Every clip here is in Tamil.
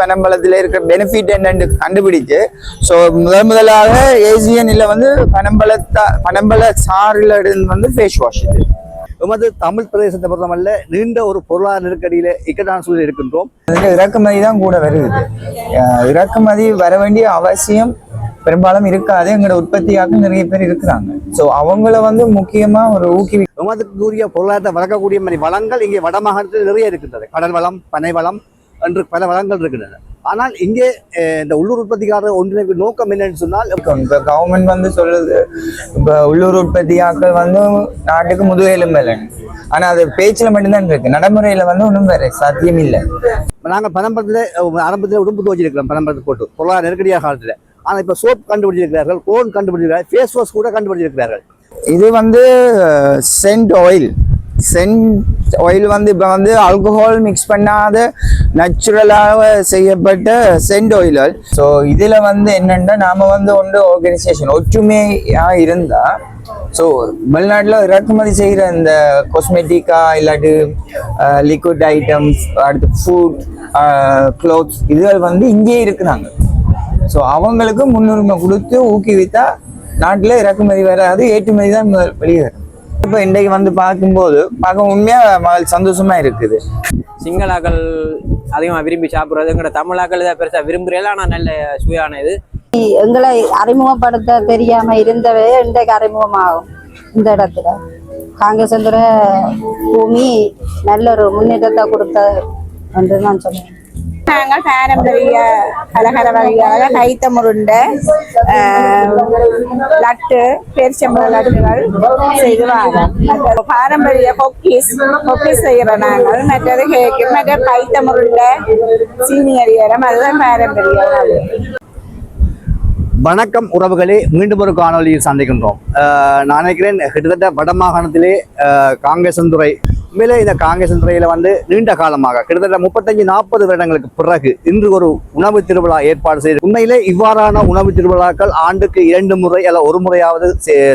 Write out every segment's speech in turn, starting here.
பனம்பழத்துல இருக்கிற பெனிஃபிட் என்னன்னு கண்டுபிடிச்சு. ஸோ முதல் முதலாக ஏசியனில் வந்து பனம்பழத்தா பனம்பழ சாறுல இருந்து வந்து ஃபேஸ் வாஷ் இது. எமது தமிழ் பிரதேசத்தை பொறுத்தமல்ல நீண்ட ஒரு பொருளாதார நெருக்கடியில இக்கட்டான சூழலில் இருக்கின்றோம். அதுல இறக்குமதி தான் கூட வருது. இறக்குமதி வர வேண்டிய அவசியம் பெரும்பாலும் இருக்காது. எங்களோட உற்பத்தியாக்க நிறைய பேர் இருக்கிறாங்க. ஸோ அவங்கள வந்து முக்கியமா ஒரு ஊக்குவி எமதுக்குரிய பொருளாதாரத்தை வளர்க்கக்கூடிய மாதிரி வளங்கள் இங்கே வடமாகாணத்தில் நிறைய இருக்கின்றது. கடல் வளம் பனை வளம் என்று பல வளங்கள் இருக்கின்றன. ஆனால் இங்கே இந்த உள்ளூர் உற்பத்திக்காரர் ஒன்றிணைப்பு நோக்கம் என்னன்னு சொன்னால் இப்போ கவர்மெண்ட் வந்து சொல்லுது இப்போ உள்ளூர் உற்பத்தியாக்கள் வந்து நாட்டுக்கு முதுகெலும்பு ஆனா அது பேச்சுல மட்டும்தான் இருக்கு. நடைமுறையில வந்து ஒன்றும் வேற சாத்தியம் இல்லை. நாங்கள் பனம்பரத்தில் ஆரம்பத்தில் உடம்பு துவச்சிருக்கிறோம் பனம்பரத்தை போட்டு. பொருளாதார நெருக்கடியாக காலத்தில். ஆனால் இப்போ சோப் கண்டுபிடிச்சிருக்கிறார்கள் கோன் கண்டுபிடிச்சிருக்கிறார்கள் ஃபேஸ் வாஷ் கூட கண்டுபிடிச்சிருக்கிறார்கள். இது வந்து சென்ட் ஆயில் சென்ட் ஆயில் வந்து இப்போ வந்து ஆல்கஹால் மிக்ஸ் பண்ணாத நேச்சுரலாக செய்யப்பட்ட சென்ட் ஆயில்கள் ஸோ இதில் வந்து என்னென்னா நாம் வந்து ஒன்று ஆர்கனைசேஷன் ஒற்றுமையாக இருந்தால் ஸோ வெளிநாட்டில் இறக்குமதி செய்கிற இந்த காஸ்மெட்டிக்கா இல்லாட்டி லிக்விட் ஐட்டம்ஸ் அடுத்து ஃபுட் க்ளோத்ஸ் இதுகள் வந்து இங்கேயே இருக்கிறாங்க. ஸோ அவங்களுக்கு முன்னுரிமை கொடுத்து ஊக்குவித்தா நாட்டில் இறக்குமதி வராது ஏற்றுமதி தான் முதல் வெளியே வரும். இப்போ இன்றைக்கு வந்து பார்க்கும்போது பார்க்க உண்மையாக மகள் சந்தோஷமா இருக்குது. சிங்களாக்கள் அதிகமாக விரும்பி சாப்பிட்றது எங்களோட தமிழாக்கள் இதை பெருசாக விரும்புகிறேன் ஆனால் நல்ல சுவையான இது. எங்களை அறிமுகப்படுத்த தெரியாம இருந்தவே இன்றைக்கு அறிமுகமாகும் இந்த இடத்துல. காங்கேசந்திர பூமி நல்ல ஒரு முன்னேற்றத்தை கொடுத்த என்று நான் சொன்னேன். நாங்கள் பாரம்பரிய பலகார வகையாக கைத்த முருண்டை லட்டு பெருச்சம்பழ லட்டுகள் செய்து வரோம் பாரம்பரிய கொக்கீஸ் கொக்கீஸ் செய்கிறோம் நாங்கள். மற்றது கேக்கு மற்ற கைத்த முருண்டை சீனி அரியரம் அதுதான் பாரம்பரிய வணக்கம் உறவுகளே மீண்டும் ஒரு காணொலியில் சந்திக்கின்றோம். நான் நினைக்கிறேன் கிட்டத்தட்ட வட மாகாணத்திலே காங்கேசன்துறை உண்மையிலே இந்த காங்கிரஸ் துறையில் வந்து நீண்ட காலமாக கிட்டத்தட்ட முப்பத்தஞ்சு நாற்பது வருடங்களுக்கு பிறகு இன்று ஒரு உணவு திருவிழா ஏற்பாடு செய்து உண்மையிலே இவ்வாறான உணவு திருவிழாக்கள் ஆண்டுக்கு இரண்டு முறை அல்ல ஒரு முறையாவது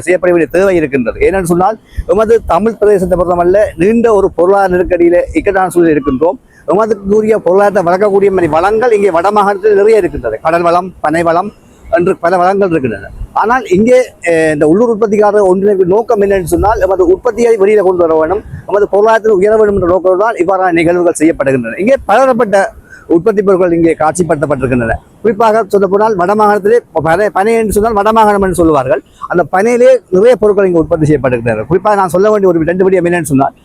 செய்யப்பட வேண்டிய தேவை இருக்கின்றது. ஏனென்று சொன்னால் எமது தமிழ் பிரதேசத்தை பொறுத்தமல்ல நீண்ட ஒரு பொருளாதார நெருக்கடியில் இக்கட்டான சூழல் இருக்கின்றோம். எமதுக்குரிய பொருளாதாரத்தை வளர்க்கக்கூடிய மாதிரி வளங்கள் இங்கே வடமாகாணத்தில் நிறைய இருக்கின்றது. கடல் வளம் பனை வளம் என்று பல வளங்கள் இருக்கின்றன. ஆனால் இங்கே இந்த உள்ளூர் உற்பத்திக்காரர் ஒன்றிணைப்பு நோக்கம் என்னன்னு சொன்னால் நமது உற்பத்தியை வெளியில கொண்டு வர வேண்டும் நமது பொருளாதாரத்தில் உயர வேண்டும் என்ற நோக்கம் தான் இவ்வாறான நிகழ்வுகள் செய்யப்படுகின்றன. இங்கே பலதரப்பட்ட உற்பத்தி பொருட்கள் இங்கே காட்சிப்படுத்தப்பட்டிருக்கின்றன. குறிப்பாக சொல்ல போனால் வடமாகாணத்திலே பனை பனை என்று சொன்னால் வடமாகாணம் என்று சொல்லுவார்கள். அந்த பனையிலே நிறைய பொருட்கள் இங்கே உற்பத்தி செய்யப்படுகின்றன குறிப்பாக நான் சொல்ல வேண்டிய ஒரு ரெண்டு விடியம் என்னன்னு சொன்னால்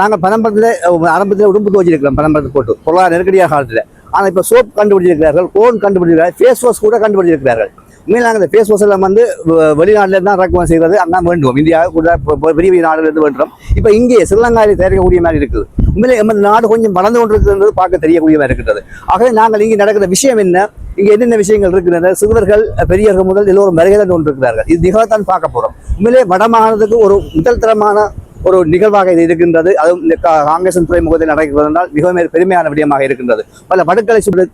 நாங்கள் பனம்பரத்தில் ஆரம்பத்தில் உடம்பு துவச்சிருக்கிறோம் பனம்பரத்தை போட்டு பொருளாதார நெருக்கடியாக காலத்தில். ஆனால் இப்போ சோப் கண்டுபிடிச்சிருக்கிறார்கள் கோன் கண்டுபிடிச்சிருக்கிறார்கள் ஃபேஸ் வாஷ் கூட கண்டுபிடிச்சிருக்கிறார்கள். உண்மையில் நாங்கள் இந்த ஃபேஸ் வாஷ் எல்லாம் வந்து வெ- வெளிநாட்டில் தான் இறக்குமதி செய்வது அதான் வேண்டும். இந்தியா கூட பெரிய பெரிய நாடுலேருந்து வேண்டும். இப்போ இங்கே ஸ்ரீலங்காவில் தயாரிக்கக்கூடிய மாதிரி இருக்குது. உண்மையிலே எமது நாடு கொஞ்சம் வளர்ந்து கொண்டிருக்கிறது பார்க்க தெரியக்கூடிய மாதிரி இருக்கிறது ஆகவே நாங்கள் இங்கே நடக்கிற விஷயம் என்ன? இங்கே என்னென்ன விஷயங்கள் இருக்கின்றன? சிறுவர்கள் பெரியவர்கள் முதல் எல்லோரும் வருகை கொண்டிருக்கிறார்கள். இது நிகழ்த்தான் பார்க்க போகிறோம் உண்மையிலே வடமாகாணத்துக்கு ஒரு முதல் தரமான ஒரு நிகழ்வாக இது இருக்கின்றது. அதுவும் இந்த காங்கிரசின் துறைமுகத்தில் நடக்கிறது என்றால் மிகவும் பெருமையான விடயமாக இருக்கின்றது. பல வடுக்களை சுற்று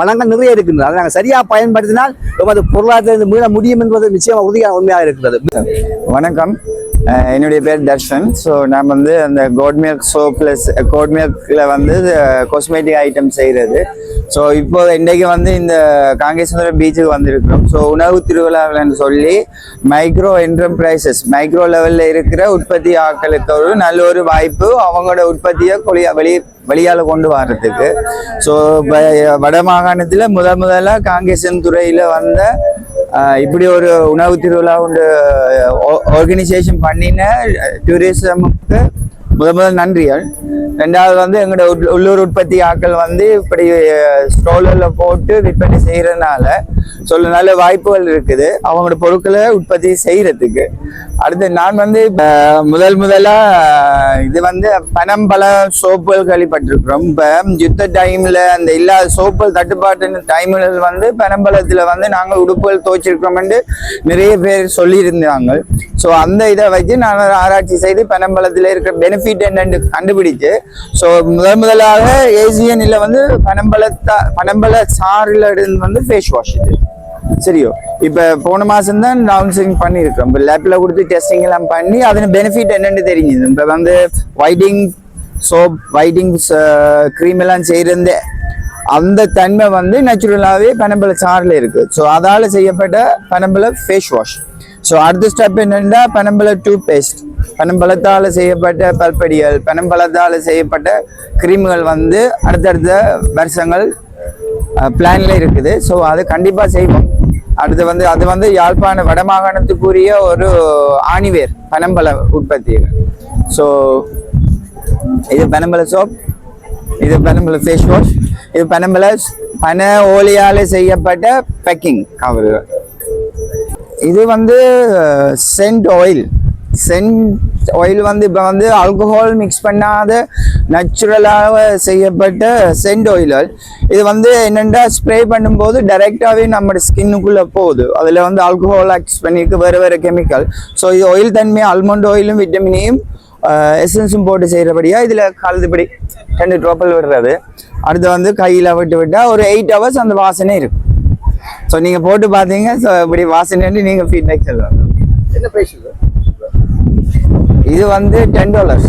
வளங்கள் நிறைய இருக்கின்றது. அதை நாங்கள் சரியாக பயன்படுத்தினால் நமது பொருளாதாரத்தில் மீள முடியும் என்பது நிச்சயமாக உறுதியாக உண்மையாக இருக்கிறது வணக்கம். என்னுடைய பேர் தர்ஷன். ஸோ நான் வந்து அந்த goat milk soap plus goat மில்கில் வந்து காஸ்மெட்டிக் ஐட்டம் செய்கிறது ஸோ இப்போ இன்றைக்கு வந்து இந்த காங்கேஸ்வரம் பீச்சுக்கு வந்திருக்கிறோம். ஸோ உணவு திருவிழாவில்னு சொல்லி மைக்ரோ என்டர்பிரைசஸ் மைக்ரோ லெவலில் இருக்கிற உற்பத்தி ஆக்களுக்கு ஒரு நல்ல ஒரு வாய்ப்பு அவங்களோட உற்பத்தியை கொலியா வெளி வெளியால் கொண்டு வர்றதுக்கு. ஸோ வட மாகாணத்தில் முத முதல்ல காங்கேசன் துறையில் வந்த இப்படி ஒரு உணவு திருவிழா ஒன்று ஆர்கனைசேஷன் பண்ணின டூரிசமுக்கு முத முதல் நன்றிகள் ரெண்டாவது வந்து எங்களோட உள்ளூர் உற்பத்தி ஆட்கள் வந்து இப்படி ஸ்டோலில் போட்டு விற்பனை செய்கிறதுனால சொல்ல நல்ல வாய்ப்புகள் இருக்குது. அவங்களோட பொருட்களை உற்பத்தி செய்கிறதுக்கு அடுத்து நான் வந்து முதல் முதலாக இது வந்து பனம்பழ சோப்புகள் கேள்விப்பட்டிருக்கிறோம் இப்போ யுத்த டைமில் அந்த இல்லாத சோப்புகள் தட்டுப்பாட்டு டைமில் வந்து பனம்பலத்தில் வந்து நாங்கள் உடுப்புகள் துவைச்சிருக்கிறோம்னு நிறைய பேர் சொல்லியிருந்தாங்க. ஸோ அந்த இதை வச்சு நான் ஆராய்ச்சி செய்து பனம்பலத்தில் இருக்கிற பெனிஃபிட் என்னன்னு கண்டுபிடிச்சு. ஸோ முதல் முதலாக ஏசியனில் வந்து பனம்பலத்தா பனம்பல சாறுல இருந்து வந்து ஃபேஸ் வாஷ் இது. சரியோ? இப்போ போன மாதம் தான் லான்ச்சிங் பண்ணியிருக்கோம் இப்போ லேப்பில் கொடுத்து டெஸ்டிங் எல்லாம் பண்ணி அதன் பெனிஃபிட் என்னென்னு தெரிஞ்சுது. இப்போ வந்து ஒயிட்டிங் சோப் ஒயிட்டிங் க்ரீம் எல்லாம் செய்கிறந்தே அந்த தன்மை வந்து நேச்சுரலாகவே பனம்பழ சாறில் இருக்குது ஸோ அதால் செய்யப்பட்ட பனம்பழ ஃபேஸ் வாஷ் ஸோ அடுத்த ஸ்டெப் என்னென்னா பனம்பழ டூத் பேஸ்ட் பனம்பழத்தால் செய்யப்பட்ட பல்படிகள் பனம்பழத்தால் செய்யப்பட்ட கிரீம்கள் வந்து அடுத்தடுத்த வருஷங்கள் பிளான்ல இருக்குது. ஸோ அது கண்டிப்பாக செய்வோம். அடுத்து வந்து அது வந்து யாழ்ப்பாண வடமாகாணத்துக்குரிய ஒரு ஆணிவேர் பனம்பழ உற்பத்தி ஸோ இது பனம்பழ சோப் இது பனம்பழ ஃபேஸ் வாஷ் இது பனம்பழ பன ஓலியால் செய்யப்பட்ட பேக்கிங் கவர்கள். இது வந்து சென்ட் ஆயில் சென்ட் ஆயில் வந்து இப்போ வந்து ஆல்கஹால் மிக்ஸ் பண்ணாத நேச்சுரலாக செய்யப்பட்ட சென்ட் ஆயில்கள் இது வந்து என்னென்னா ஸ்ப்ரே பண்ணும்போது டைரெக்டாகவே நம்ம ஸ்கின்னுக்குள்ளே போகுது. அதில் வந்து ஆல்கஹால் ஆக்ஸ் பண்ணியிருக்கு வேறு வேறு கெமிக்கல் ஸோ இது ஆயில் தன்மை ஆல்மண்ட் ஆயிலும் விட்டமினையும் எசன்ஸும் போட்டு செய்கிறபடியாக இதில் கலந்துபடி ரெண்டு ட்ராப்பில் விடுறது. அடுத்து வந்து கையில் விட்டு விட்டால் ஒரு எயிட் ஹவர்ஸ் அந்த வாசனை இருக்கும். ஸோ நீங்கள் போட்டு பார்த்தீங்க ஸோ இப்படி வாசனை நீங்கள் ஃபீட்பேக் சொல்லலாம் என்ன பிரைஸ் இது? வந்து டென் டாலர்ஸ்